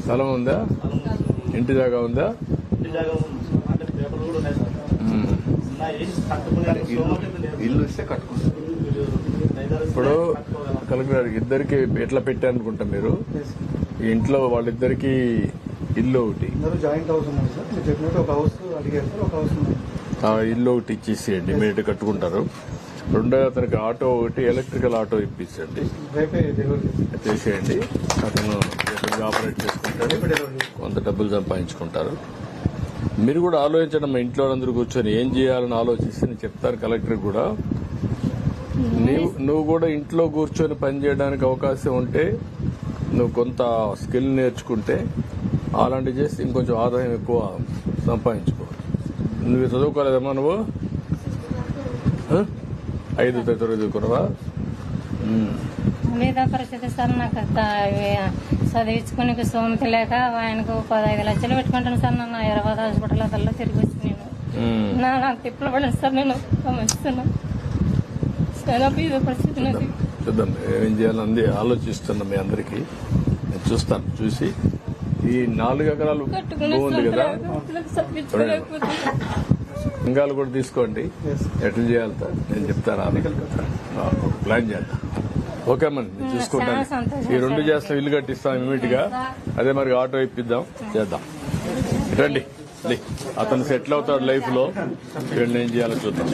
స్థలం ఉందా? ఇంటి జాగా ఉందా. ఇల్లు ఇస్తే కట్టుకుంటాం మీరు ఐదారు ఇప్పుడు. కలెక్టర్ ఇద్దరికి ఎట్లా పెట్టారనుకుంటా మీరు? ఈ ఇంట్లో వాళ్ళిద్దరికి ఇల్లు ఒకటి. జాయింట్ హౌస్ ఉన్నాయి సార్. మీరు చెప్పినట్టు ఒక హౌస్ అడిగారు సార్. ఒక హౌస్ ఇల్లు ఒకటి ఇచ్చేసేయండి. ఇమీడియట్ కట్టుకుంటారు. రెండో అతనికి ఆటో ఒకటి ఎలక్ట్రికల్ ఆటో ఇప్పించండి. చేసేయండి. అతను ఆపరేట్ చేసుకుంటాడు. కొంత డబ్బులు సంపాదించుకుంటారు. మీరు కూడా ఆలోచించండి మా ఇంట్లో అందరూ కూర్చొని ఏం చేయాలని ఆలోచిస్తే నేను చెప్తాను కలెక్టర్ కూడా. నువ్వు నువ్వు కూడా ఇంట్లో కూర్చొని పని చేయడానికి అవకాశం ఉంటే నువ్వు కొంత స్కిల్ నేర్చుకుంటే అలాంటివి చేస్తే ఇంకొంచెం ఆదాయం ఎక్కువ సంపాదించుకో నువ్వు చదువుకోలేదమ్మా నువ్వు? ఐదు తరగతి చదువుకున్నావా ఉమ్. మీద పరిస్థితి సార్ నాకు చదివించుకునే స్తోమత లేక ఆయనకు పదహైదు లక్షలు పెట్టుకుంటాను సార్ నన్ను హైదరాబాద్ హాస్పిటల్ అదల్లో తిరిగి వచ్చి నేను. నా నాకు తిప్పలు పడిన సార్ నేను గమనిస్తున్నా చాలా బీద పరిస్థితి చూద్దాం ఏం చేయాలని ఆలోచిస్తున్నా మీ అందరికి. నేను చూస్తాను చూసి. ఈ నాలుగు ఎకరాలు ఉంది కదా? లింగాలు కూడా తీసుకోండి. ఎట్లా చేయాలి? నేను చెప్తాను ఒక ప్లాన్ చేద్దాం. ఓకే అమ్మా నేను చూసుకుంటాను. ఈ రెండు. చేస్తాం ఇల్లు కట్టిస్తాం ఇమీడియట్గా అదే మరి ఆటో ఇప్పిద్దాం. చేద్దాం. రండి లే. అతను సెటిల్ అవుతాడు లైఫ్లో వీళ్ళని ఏం చేయాలో చూద్దాం.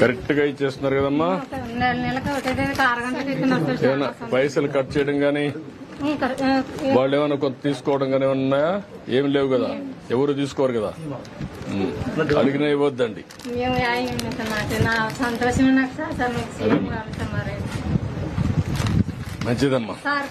కరెక్ట్గా ఇచ్చేస్తున్నారు కదమ్మా. పైసలు కట్ చేయడం గానీ వాళ్ళు ఏమైనా కొంత తీసుకోవడం కానీ ఉన్నాయా? ఏమి లేవు కదా. ఎవరు తీసుకోరు కదా. అడిగినా ఇవ్వద్దండి. మంచిదమ్మా. సార్